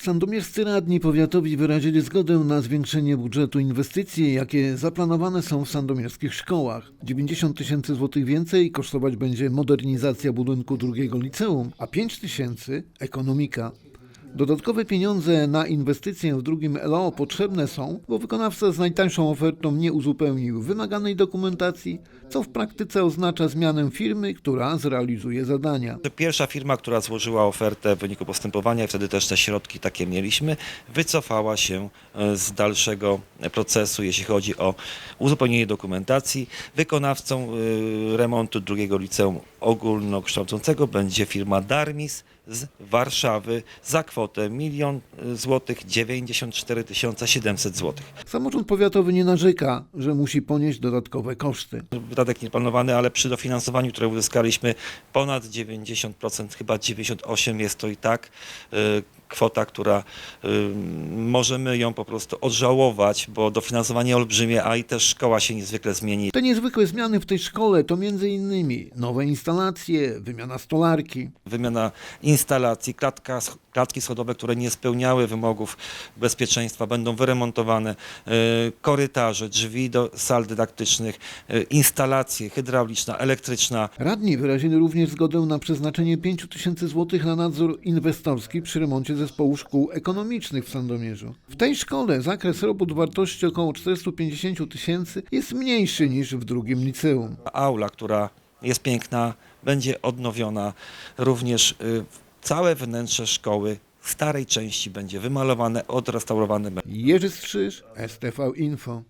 Sandomierscy radni powiatowi wyrazili zgodę na zwiększenie budżetu inwestycji, jakie zaplanowane są w sandomierskich szkołach. 90 tysięcy złotych więcej kosztować będzie modernizacja budynku drugiego liceum, a 5 tysięcy ekonomika. Dodatkowe pieniądze na inwestycje w drugim LO potrzebne są, bo wykonawca z najtańszą ofertą nie uzupełnił wymaganej dokumentacji, co w praktyce oznacza zmianę firmy, która zrealizuje zadania. Pierwsza firma, która złożyła ofertę w wyniku postępowania, wtedy też te środki takie mieliśmy, wycofała się e, z dalszego procesu, jeśli chodzi o uzupełnienie dokumentacji. Wykonawcą e, remontu drugiego liceum ogólnokształcącego będzie firma Darmis z Warszawy za kwotę 1 złotych 94 700 złotych. Samorząd powiatowy nie narzeka, że musi ponieść dodatkowe koszty. wydatek nieplanowany, ale przy dofinansowaniu, które uzyskaliśmy ponad 90%, chyba 98% jest to i tak y, kwota, która y, możemy ją po prostu odżałować, bo dofinansowanie olbrzymie, a i też szkoła się niezwykle zmieni. Te niezwykłe zmiany w tej szkole to m.in. nowe instalacje, wymiana stolarki. Wymiana instalacji, klatka, klatki schodowe, które nie spełniały wymogów bezpieczeństwa, będą wyremontowane, y, korytarze, drzwi do sal dydaktycznych, y, instalacje hydrauliczna, elektryczna, Radni wyrazili również zgodę na przeznaczenie 5 tysięcy złotych na nadzór inwestorski przy remoncie zespołu szkół ekonomicznych w Sandomierzu. W tej szkole zakres robót wartości około 450 tysięcy jest mniejszy niż w drugim liceum. aula, która jest piękna, będzie odnowiona. Również y, całe wnętrze szkoły starej części będzie wymalowane, odrestaurowane. Jerzy Strzyż, STV Info.